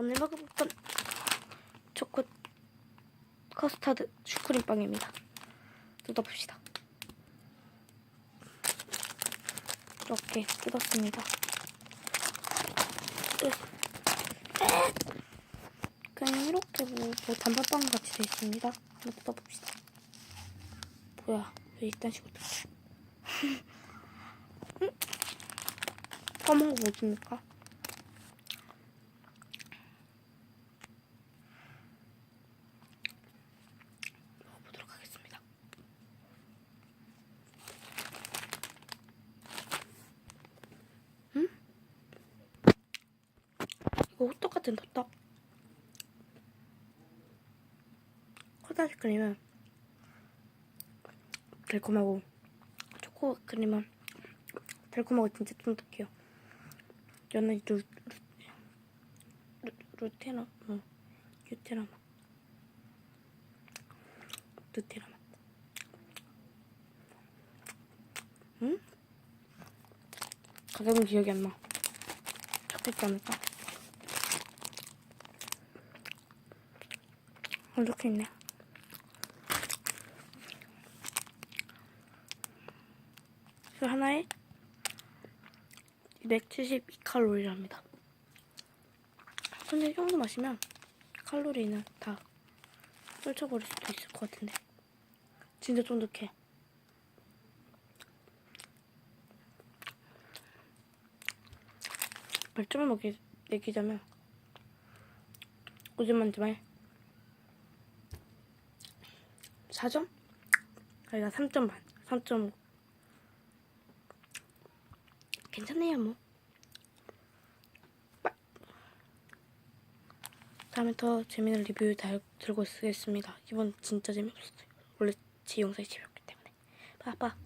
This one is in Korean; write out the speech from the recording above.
오늘 먹어볼 건 초코 커스터드 슈크림빵입니다. 뜯어봅시다. 이렇게 뜯었습니다. 으. 그냥 이렇게 뭐, 뭐 단팥빵 같이 되어 있습니다. 한번 뜯어봅시다. 뭐야? 왜 이딴 식으로? 응? 검은 거 뭐습니까? 먹어보도록 하겠습니다. 음? 이거 호떡 같은 호떡. 커다리 크림은 달콤하고 초코 크림은 달콤하고 진짜 쫀득해요. 얘는 루, 루, 루, 루 테라, 어, 유테라 맛. 누테라 맛. 응? 가격은 기억이 안 나. 적혀있지 않을까? 안 적혀있네. 그 하나에 272칼로리랍니다. 근데 이 정도 마시면 칼로리는 다 떨쳐버릴 수도 있을 것 같은데. 진짜 쫀득해. 별점을 먹이, 매기자면 5점 만점에 4점? 아니다 3점 반 3.5 괜찮네요 뭐. 빠- 다음에 더 재밌는 리뷰 달, 들고 쓰겠습니다. 이번 진짜 재미없었어요. 원래 제 영상이 재미없기 때문에. 빠빠